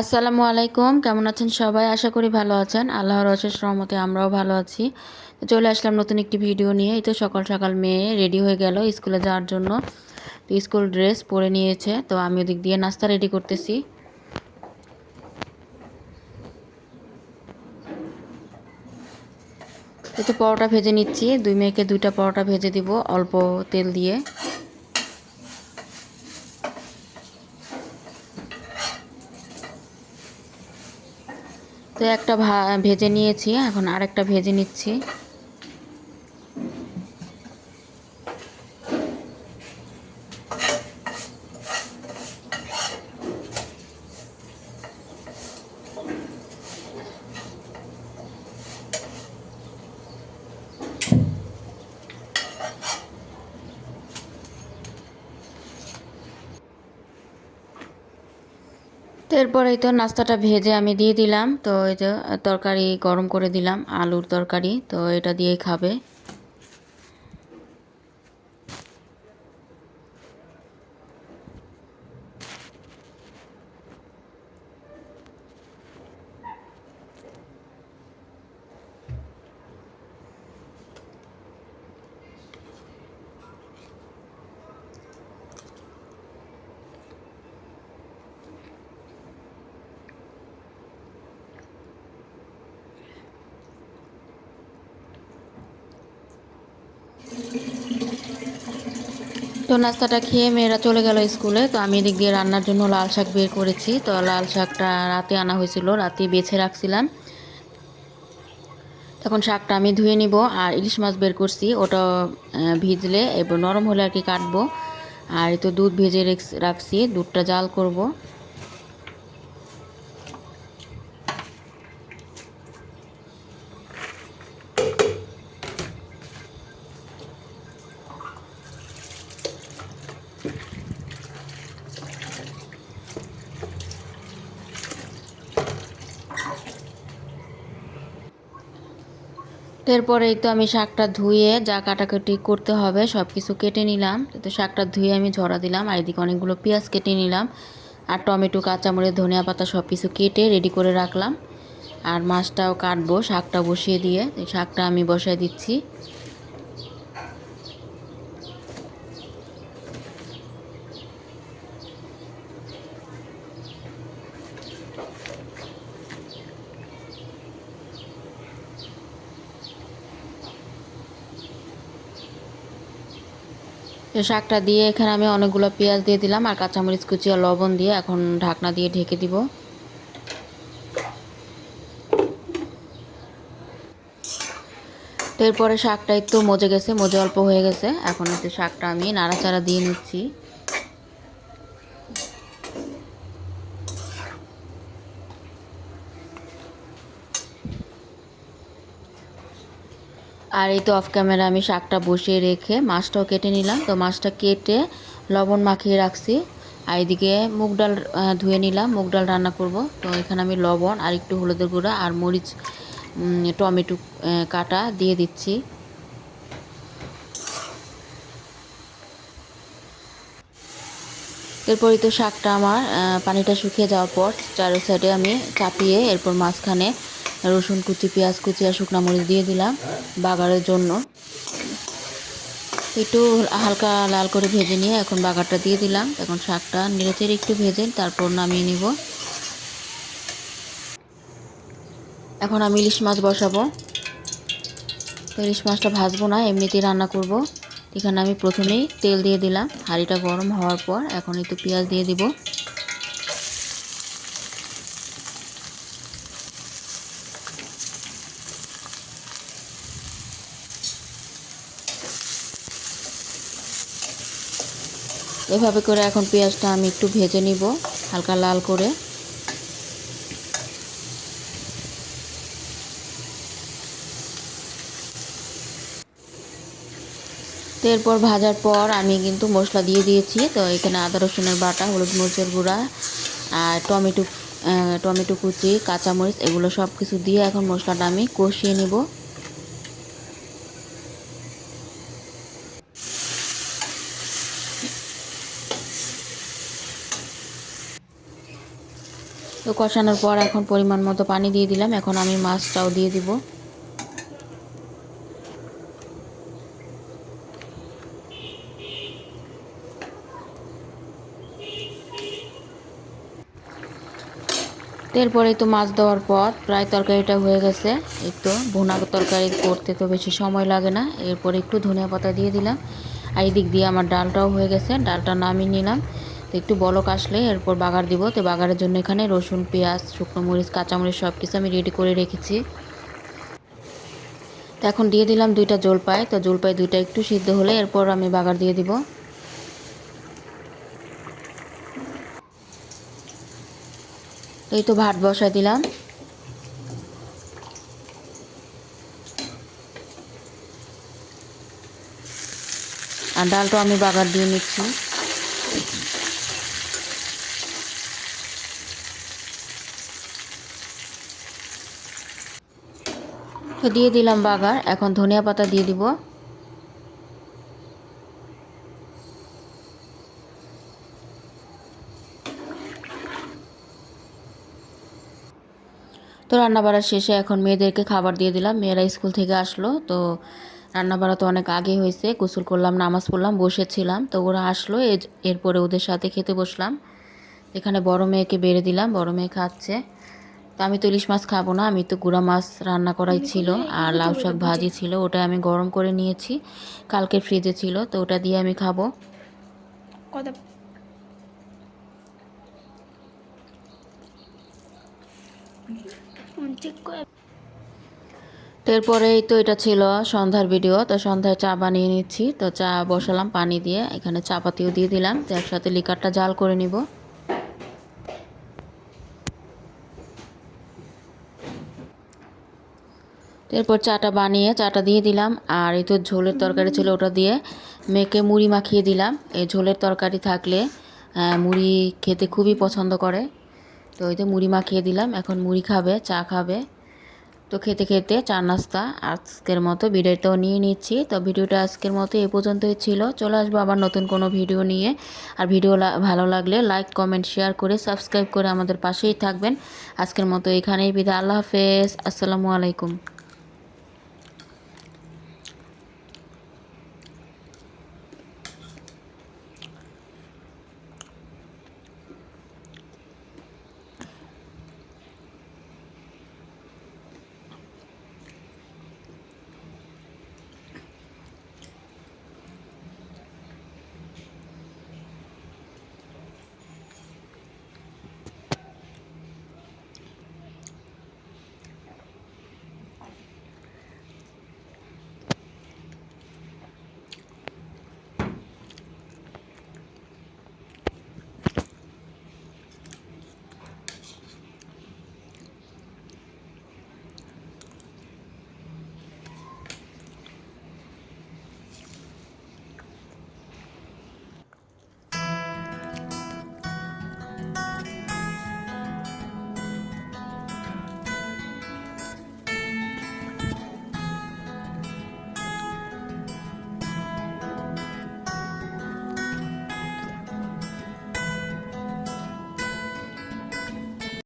আসসালামু আলাইকুম। কেমন আছেন সবাই? আশা করি ভালো আছেন। আল্লাহর অশেষ রহমতে আমরাও ভালো আছি। চলে আসলাম নতুন একটি ভিডিও নিয়ে। এই তো সকাল সকাল মেয়ে রেডি হয়ে গেল স্কুলে যাওয়ার জন্য। তো স্কুল ড্রেস পরে নিয়েছে। তো আমি ওদিক দিয়ে নাস্তা রেডি করতেছি। এই তো পরোটা ভেজে নিচ্ছি। দুই মেয়েকে দুইটা পরোটা ভেজে দিব অল্প তেল দিয়ে। তো একটা ভেজে নিয়েছি এখন আরেকটা ভেজে নিচ্ছি। তো এরপরেই তো নাস্তাটা ভেজে আমি দিয়ে দিলাম। তো এই যে তরকারি গরম করে দিলাম, আলুর তরকারি। তো এটা দিয়েই খাবে। তো নাস্তাটা খেয়ে মেয়েরা চলে গেল স্কুলে। তো আমি এদিক দিয়ে রান্নার জন্য লাল শাক বের করেছি। তো লাল শাকটা রাতে আনা হয়েছিল, রাতে বেছে রাখছিলাম। তখন শাকটা আমি ধুয়ে নিব আর ইলিশ মাছ বের করছি। ওটা ভিজলে এবার নরম হলে আর কি কাটবো। আর তো দুধ ভেজে রাখছি। দুধটা জাল করব। এরপরেই তো আমি শাকটা ধুয়ে যা কাটাকাটি করতে হবে সব কিছু কেটে নিলাম। তো শাকটা ধুয়ে আমি ঝরা দিলাম, আর এদিকে অনেকগুলো পেঁয়াজ কেটে নিলাম, আর টমেটো, কাঁচামরিচ, ধনিয়া পাতা সব কিছু কেটে রেডি করে রাখলাম। আর মাছটাও কাটবো, শাকটা বসিয়ে দিয়ে শাকটা আমি বসায় দিচ্ছি। শাকটা দিয়ে এখানে আমি অনেকগুলো পেঁয়াজ দিয়ে দিলাম আর কাঁচামরিচ কুচি আর লবণ দিয়ে এখন ঢাকনা দিয়ে ঢেকে দিব। এরপরে শাকটা একটু মজে গেছে, মজে অল্প হয়ে গেছে। এখন একটু শাকটা আমি নাড়াচাড়া দিয়ে নিচ্ছি। আর এই তো অফ ক্যামেরা আমি শাকটা বসিয়ে রেখে মাছটাও কেটে নিলাম। তো মাছটা কেটে লবণ মাখিয়ে রাখছি। আর এদিকে মুগ ডাল ধুয়ে নিলাম। মুগ ডাল রান্না করব। তো এখানে আমি লবণ আর একটু হলুদের গুঁড়া আর মরিচ টমেটো কাটা দিয়ে দিচ্ছি। এরপরই তো শাকটা আমার পানিটা শুকিয়ে যাওয়ার পর চারো সাইডে আমি চাপিয়ে এরপর মাঝখানে রসুন কুচি, পেঁয়াজ কুচি আর শুকনো মরিচ দিয়ে দিলাম বাগারের জন্য। একটু হালকা লাল করে ভেজে নিয়ে এখন বাগারটা দিয়ে দিলাম। এখন শাকটা নেড়েচেড়ে একটু ভেজে তারপর নামিয়ে নিব। এখন আমি ইলিশ মাছ বসাবো। তো ইলিশ মাছটা ভাজবো না, এমনিতেই রান্না করব। এখানে আমি প্রথমেই তেল দিয়ে দিলাম। হাঁড়িটা গরম হওয়ার পর এখন একটু পেঁয়াজ দিয়ে দিব। এভাবে করে এখন পেঁয়াজটা আমি একটু ভেজে নিব, হালকা লাল করে। তো এরপর ভাজার পর আমি কিন্তু মশলা দিয়ে দিয়েছি। তো এখানে আদা, রসুনের বাটা, হলুদ মরিচের গুঁড়া আর টমেটো টমেটো কুচি, কাঁচামরিচ, এগুলো সব কিছু দিয়ে এখন মশলাটা আমি কষিয়ে নেব। তো কষানোর পর এখন পরিমাণ মতো পানি দিয়ে দিলাম। এখন আমি মাছটাও দিয়ে দিব। এরপরে তো মাছ দেওয়ার পর প্রায় তরকারিটা হয়ে গেছে। একটু ভুনা তরকারি করতে তো বেশি সময় লাগে না। এরপরে একটু ধনিয়া পাতা দিয়ে দিলাম। আর এদিক দিয়ে আমার ডালটাও হয়ে গেছে। ডালটা নামিয়ে নিলাম। তো একটু বলক আসলে, এরপর বাগার দিব। তো বাগারের জন্য এখানে রসুন, পেঁয়াজ, শুকনো মরিচ, কাঁচামরিচ সব কিছু আমি রেডি করে রেখেছি। তো এখন দিয়ে দিলাম দুইটা জলপাই। তো জলপাই দুইটা একটু সিদ্ধ হলে এরপর আমি বাগার দিয়ে দিব। তো এই তো ভাত বসাই দিলাম। আর ডালটাও আমি বাগার দিয়ে নিচ্ছি। তো দিয়ে দিলাম বাগার। এখন ধনিয়া পাতা দিয়ে দিব। তো রান্না বাড়ার শেষে এখন মেয়েদেরকে খাবার দিয়ে দিলাম। মেয়েরা স্কুল থেকে আসলো, তো রান্না বাড়া তো অনেক আগে হয়েছে। গোসল করলাম, নামাজ পড়লাম, বসেছিলাম। তো ওরা আসলো এরপরে ওদের সাথে খেতে বসলাম। এখানে বড় মেয়েকে বেড়ে দিলাম, বড় মেয়ে খাচ্ছে। তো আমি তো ইলিশ মাছ খাব না আমি তো গুঁড়া মাছ রান্না করাই ছিল আর লাউ শাক ভাজি ছিল ওটা আমি গরম করে নিয়েছি কালকে ফ্রিজে ছিল তো ওটা দিয়ে আমি খাব। তো এরপরেই তো এটা ছিল সন্ধ্যার ভিডিও তো সন্ধ্যায় চা বানিয়ে নিচ্ছি তো চা বসালাম পানি দিয়ে এখানে চা পাতিও দিয়ে দিলাম তো একসাথে লিকারটা জাল করে নিব। এরপর চাটা বানিয়ে, চাটা দিয়ে দিলাম। আর এই তো ঝোলের তরকারি ছিল ওটা দিয়ে মেয়েকে মুড়ি মাখিয়ে দিলাম। এই ঝোলের তরকারি থাকলে মুড়ি খেতে খুবই পছন্দ করে। তো ওই তো মুড়ি মাখিয়ে দিলাম। এখন মুড়ি খাবে, চা খাবে। তো খেতে খেতে চা নাস্তা আজকের মতো ভিডিওটাও নিয়ে নিচ্ছি। তো ভিডিওটা আজকের মতো এ পর্যন্তই ছিল। চলে আসব আবার নতুন কোনো ভিডিও নিয়ে। আর ভিডিও ভালো লাগলে লাইক, কমেন্ট, শেয়ার করে সাবস্ক্রাইব করে আমাদের পাশেই থাকবেন। আজকের মতো এখানেই বিদায়। আল্লাহ হাফেজ। আসসালামু আলাইকুম।